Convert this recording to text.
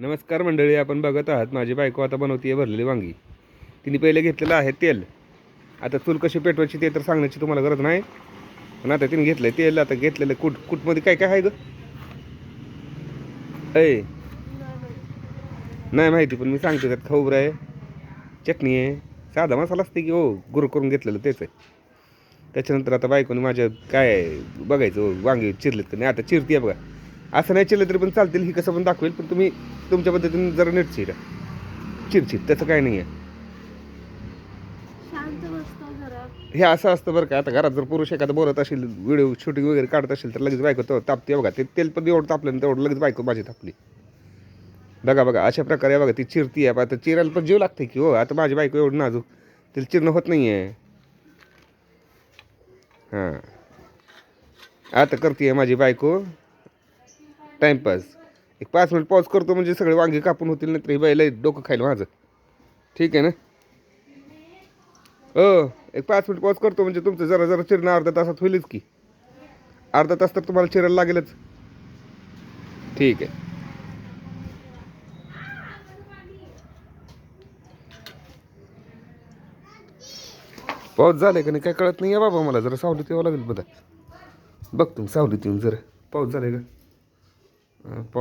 नमस्कार मंडळी आपण बघत आहात. माझी बायको आता बनवते भरलेली वांगी. तिने पहिले घेतलेलं आहे तेल. आता चूल कशी पेटवायची ते तर सांगण्याची तुम्हाला गरज नाही. पण आता तिने घेतलं आहे तेल आता घेतलेलं कुट कूटमध्ये काय काय आहे ग? ऐ. नाही माहिती पण मी सांगतो त्यात खोबरं आहे चटणी आहे साधा मसाला असते की हो गुरु करून घेतलेलं तेच आहे. त्याच्यानंतर आता बायकोने माझ्या काय बघायचं हो, वांगे चिरलेत का नाही? आता चिरते बघा. असं नाही चिरलं तरी पण चालतील ही कसं पण दाखवेल पण तुम्ही तुमच्या पद्धतीने जरा नीट चिरा. चिरचिर त्याचं काय नाही आहे हे असं असतं बरं का आता घरात जर पुरुष एखादा बोलत असेल व्हिडिओ शूटिंग वगैरे काढत असेल तर लगेच बायको तो तापते बघा ते तेल पण एवढं तापलं ना तेवढं लगेच बायको माझी तापली. बघा बघा अशा प्रकारे बघा ती चिरती आहे. आता चिरायला पण जीव लागते की हो आता माझी बायको एवढं नाजूक तिला चिरणं होत नाही आहे हां. आता करते माझी बायको. टाईमपास एक पाच मिनिट पॉज करतो म्हणजे सगळे वांगे कापून होतील नाही ही बाईला डोकं खाईल माझं. ठीक आहे ना? हो एक पाच मिनिट पॉज करतो म्हणजे तुमचं जरा जरा चिरणं अर्धा तासात होईलच की. अर्धा तास तर तुम्हाला चिरायला लागेलच. ठीक आहे. पाऊस झालाय का नाही काय कळत नाही आहे बाबा मला जरा सावलीत यावं लागेल बघा. बघ तुम्ही सावलीत येऊन जरा. पाऊस झालाय का? Eh, po